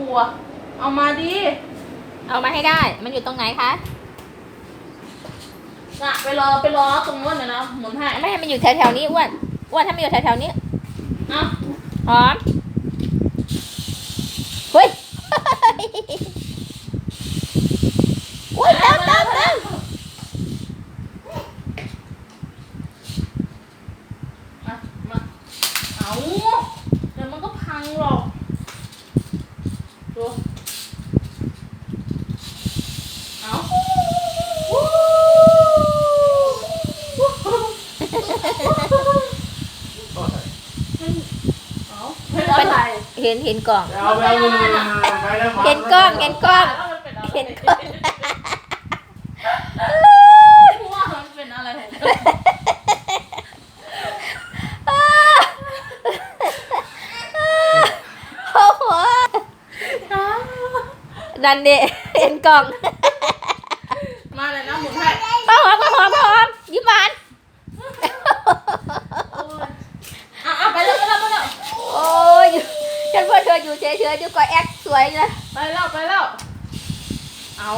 กลัว เอามาดิเอามาให้ได้ มันอยู่ตรงไหนคะน่ะไปรอไปรอตรงนู้นนะนะหมุนให้ไม่ให้มันอยู่แถวๆนี้อ้วนอ้วนถ้ามันอยู่แถวๆนี้เอะหอมเฮ้ยอุ้ยเต้าเต้าเต้าอะมาเอาเดี๋ยวมันก็พังหรอก ดูเอาเอาเป็นอะไรเห็นเห็นกล่อง เอาไปเอามือไปแล้วขอเห็นกล้องเห็นกล้องเห็นกล้อง ว่ามันเป็นอะไร โอ้โห ดันเดเห็นกล่องมาเลยนะหมุนให้ข้าวหอมข้าวหอมข้าวหอมยิ้มหวานอะอะไปแล้วไปแล้วไปแล้วโอ้ยฉันว่าเธออยู่เฉยๆเดี๋ยวก็แอคสวยนะไปแล้วไปแล้วเอา